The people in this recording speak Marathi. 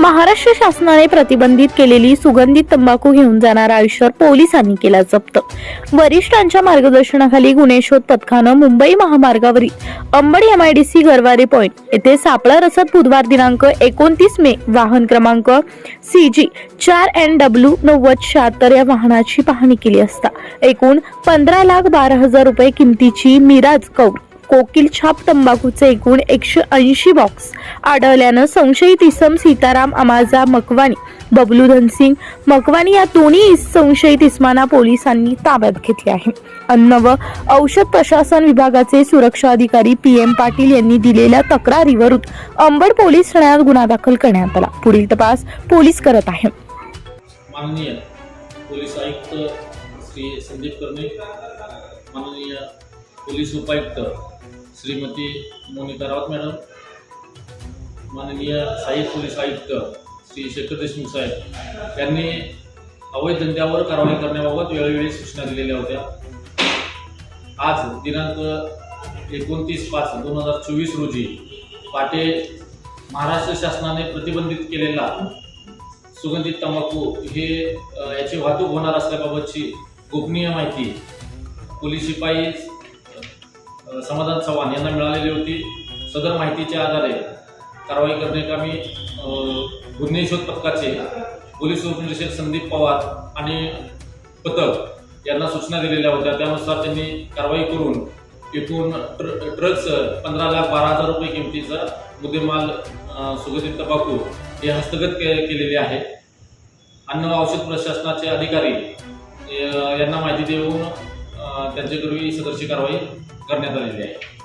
महाराष्ट्र शासनाने प्रतिबंधित केलेली सुगंधित तंबाखू घेऊन जाणारा आयुष्यावर पोलिसांनी केला जप्त. वरिष्ठांच्या मार्गदर्शनाखाली गुन्हे शोध पथकानं मुंबई महामार्गावरील अंबड एमआयडीसी गरवारे पॉईंट येथे सापळा रसद बुधवार दिनांक एकोणतीस मे वाहन क्रमांक सी जी चार एन डब्ल्यू नव्वद शहात्तर या वाहनाची पाहणी केली असता. एकूण पंधरा लाख बारा हजार रुपये किमतीची मिराज कौर कोकिल छाप तंबाखूचे एकूण एकशे ऐंशी बॉक्स आढळल्यानं संशयित इसम सीताराम अमाजा मकवानी बबलू धनसिंग मकवानी या दोन्ही संशयित इस्माना पोलिसांनी ताब्यात घेतले आहे. अन्न व औषध प्रशासन विभागाचे सुरक्षा अधिकारी पी एम पाटील यांनी दिलेल्या तक्रारीवरून अंबड पोलीस ठाण्यात गुन्हा दाखल करण्यात आला. पुढील तपास पोलीस करत आहे. माननीय पोलीस आयुक्त श्री संदीप कर्णे माननीय पोलीस उपायुक्त श्रीमती मोनिका रावत मॅडम माननीय सहाय्यक पोलीस आयुक्त श्री शेखर देशमुख साहेब यांनी अवैध धंद्यावर कारवाई करण्याबाबत वेळोवेळी सूचना दिलेल्या होत्या. आज दिनांक एकोणतीस पाच दोन हजार चोवीस रोजी पाटे महाराष्ट्र शासनाने प्रतिबंधित केलेला सुगंधित तंबाखू हे याची वाहतूक होणार असल्याबाबतची गोपनीय माहिती पोलीस शिपाई समाधान चव्हाण यांना मिळालेली होती. सदर माहितीच्या आधारे कारवाई करण्याकामी अ, गुन्हे शोध पथकाचे पोलीस उपनिरीक्षक संदीप पवार आणि पथक यांना सूचना दिलेल्या होत्या. त्यानुसार त्यांनी कारवाई करून एकूण ट्र ट्रकचं पंधरा लाख बारा हजार रुपये किमतीचा मुद्देमाल अ, सुगंधित तंबाखू हे हस्तगत के केलेले आहे. अन्न व औषध प्रशासनाचे अधिकारी यांना माहिती देऊन अ, त्यांच्यापूर्वी सदरची कारवाई करण्यात आलेली आहे